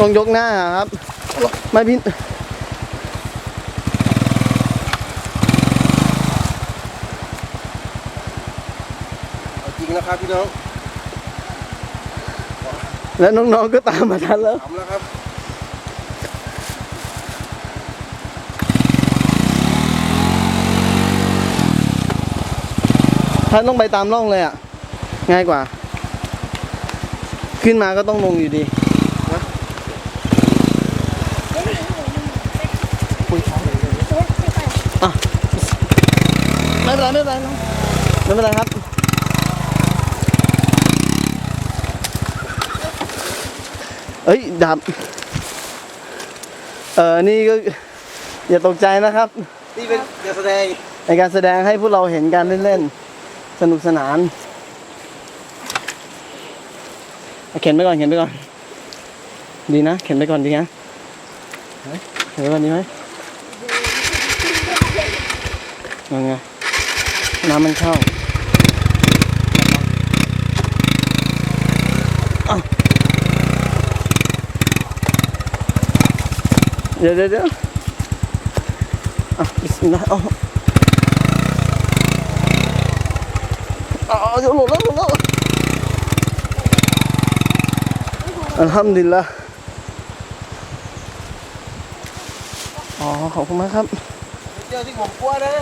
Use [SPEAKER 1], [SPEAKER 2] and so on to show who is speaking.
[SPEAKER 1] ต้องยกหน้าครับ ไม่พี่
[SPEAKER 2] เอาจริงนะครับพี่น้อง
[SPEAKER 1] แล้วน้องๆก็ตามมาทันแล้ว
[SPEAKER 2] ทำแล้วครับ
[SPEAKER 1] ท่านต้องไปตามร่องเลยอะ ง่ายกว่า ขึ้นมาก็ต้องลงอยู่ดี ไม่เป็นไรไม่เป็นไรน้องไม่เป็นไรครับเอ้ยดับเออนี่ก็อย่าตกใจนะครับ
[SPEAKER 2] นี่เป็นการแสดง
[SPEAKER 1] ในการแสดงให้พวกเราเห็นการเล่นๆ สนุกสนานเอาเข็นไปก่อนเข็นไปก่อน ดีนะ เข็นไปก่อนดีนะเข็นไปก่อนดีไหม ยังไงน้ำมันเข้าเดี๋ยวเดี๋ยวเดี๋ยวอะบิสมิลลาห์เอาอ๋อหลุดแล้วหลุดแล้วอัลฮัมดุลิลละอ๋อ ขอบคุณมากครับ
[SPEAKER 2] เจอที่ผมกลัวนะ